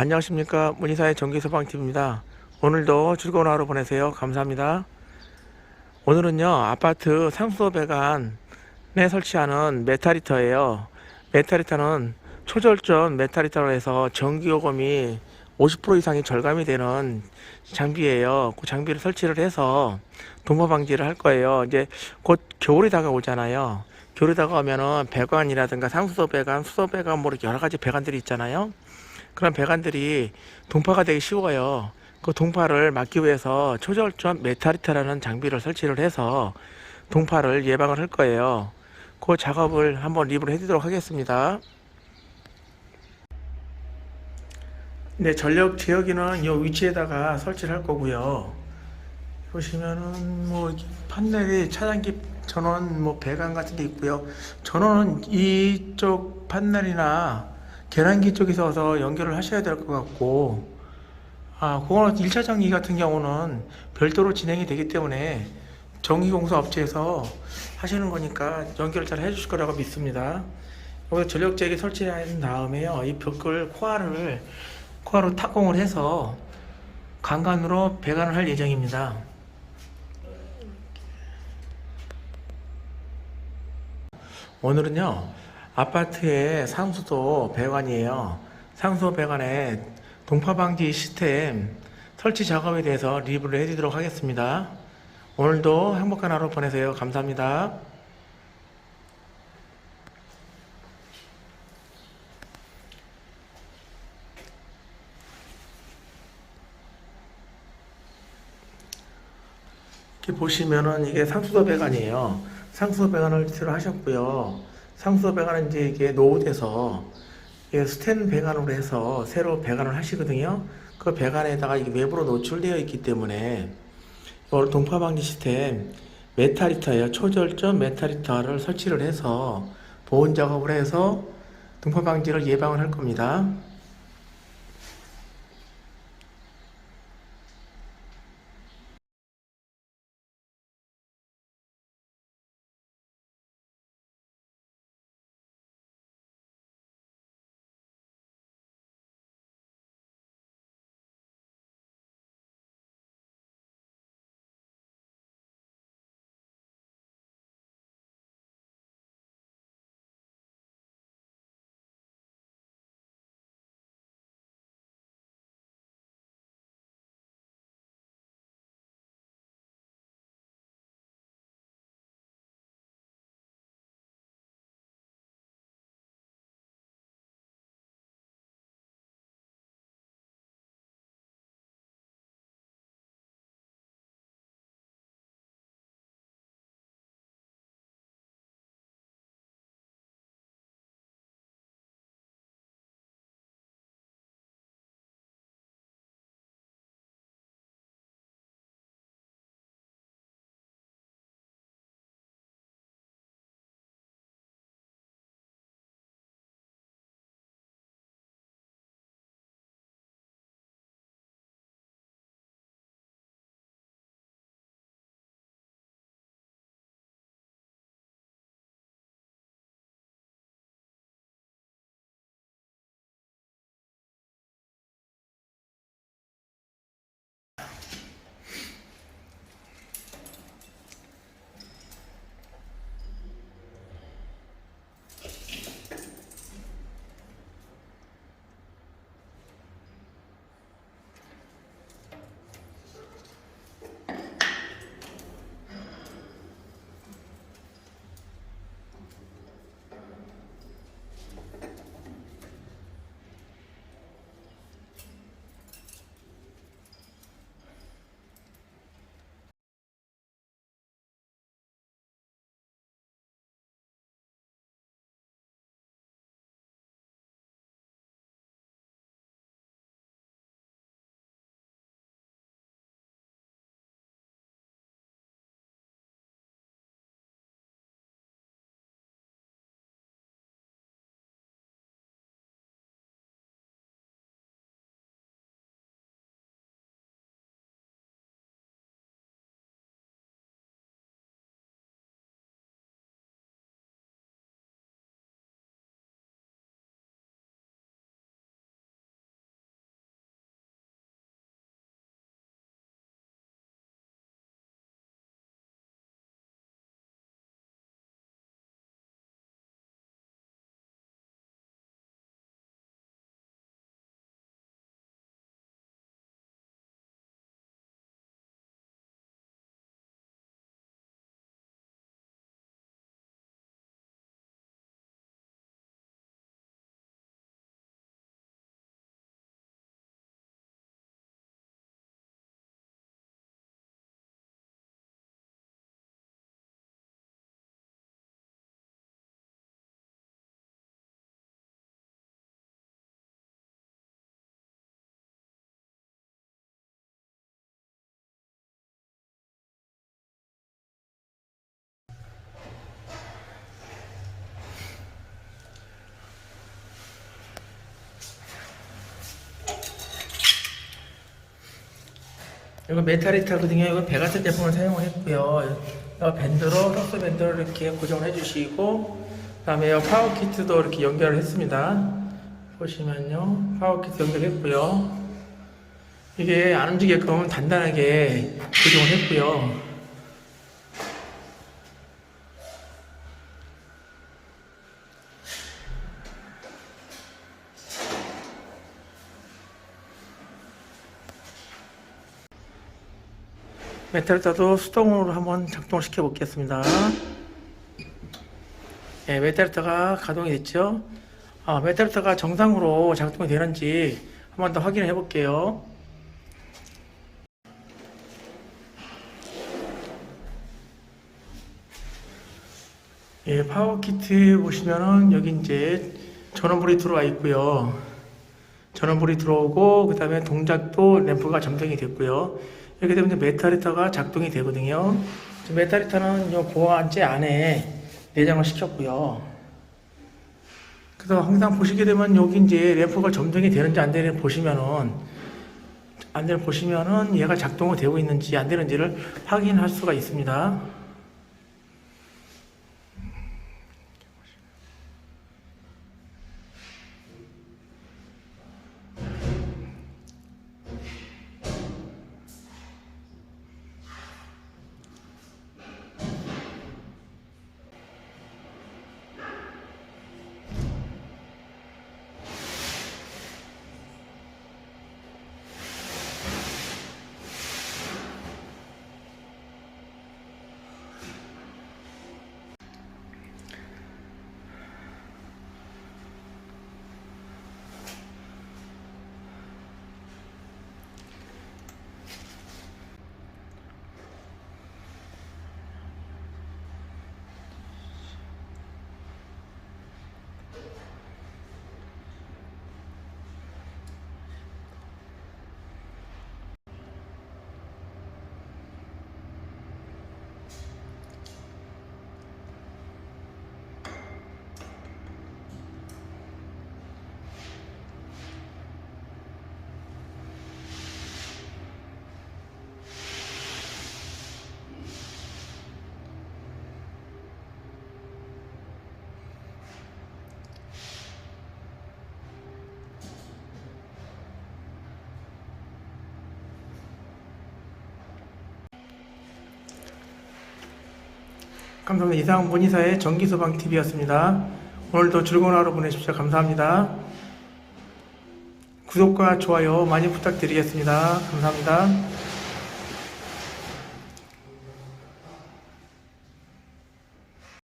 안녕하십니까 문의사의 전기소방팀입니다. 오늘도 즐거운 하루 보내세요. 감사합니다. 오늘은요 아파트 상수도 배관에 설치하는 메타리터예요. 메타리터는 초절전 메타리터로 해서 전기요금이 50% 이상이 절감이 되는 장비예요. 그 장비를 설치를 해서 동파 방지를 할 거예요. 이제 곧 겨울이 다가오잖아요. 겨울이 다가오면은 배관이라든가 상수도 배관, 수도 배관 뭐 여러 가지 배관들이 있잖아요. 그런 배관들이 동파가 되기 쉬워요. 그 동파를 막기 위해서 초절전 메타리터라는 장비를 설치를 해서 동파를 예방을 할 거예요. 그 작업을 한번 리뷰를 해드리도록 하겠습니다. 네, 전력 제어기는 이 위치에다가 설치를 할 거고요. 보시면은 뭐 판넬이 차단기 전원 뭐 배관 같은 게 있고요. 전원은 이쪽 판넬이나 계란기 쪽에서 연결을 하셔야 될 것 같고 아, 그거는 1차 전기 같은 경우는 별도로 진행이 되기 때문에 전기공사 업체에서 하시는 거니까 연결을 잘 해주실 거라고 믿습니다. 여기서 전력제기 설치한 다음에요. 이 벽을 코알을 코알로 탁공을 해서 강간으로 배관을 할 예정입니다. 오늘은요 아파트의 상수도 배관이에요. 상수도 배관에 동파 방지 시스템 설치 작업에 대해서 리뷰를 해드리도록 하겠습니다. 오늘도 행복한 하루 보내세요. 감사합니다. 이렇게 보시면은 이게 상수도 배관이에요. 상수도 배관을 새로 하셨고요. 상수도 배관은 이제 이게 노후돼서 이게 스텐 배관으로 해서 새로 배관을 하시거든요. 그 배관에다가 이게 외부로 노출되어 있기 때문에 이걸 동파 방지 시스템 메타리터예요. 초절전 메타리터를 설치를 해서 보온 작업을 해서 동파 방지를 예방을 할 겁니다. 이거 메탈리터거든요. 이거 배 같은 제품을 사용을 했고요. 이 밴드로 석쇠 밴드로 이렇게 고정을 해주시고 그다음에 이 파워 키트도 이렇게 연결을 했습니다. 보시면요, 파워 키트 연결했고요. 이게 안 움직이게끔 단단하게 고정을 했고요. 메탈리터도 수동으로 한번 작동을 시켜 보겠습니다. 네, 메탈리터가 가동이 됐죠? 아, 메탈리터가 정상으로 작동이 되는지 한번 더 확인을 해 볼게요. 예, 파워 키트 보시면은 여기 이제 전원불이 들어와 있고요. 전원불이 들어오고 그 다음에 동작도 램프가 점등이 됐고요. 이렇게 되면 이제 메탈리터가 작동이 되거든요. 지금 메탈리터는 이 보안재 안에 내장을 시켰고요. 그래서 항상 보시게 되면 여기 이제 램프가 점등이 되는지 안 되는지 보시면은 안 되는 보시면은 얘가 작동이 되고 있는지 안 되는지를 확인할 수가 있습니다. 감사합니다. 이상 문의사의 전기소방TV였습니다. 오늘도 즐거운 하루 보내십시오. 감사합니다. 구독과 좋아요 많이 부탁드리겠습니다. 감사합니다.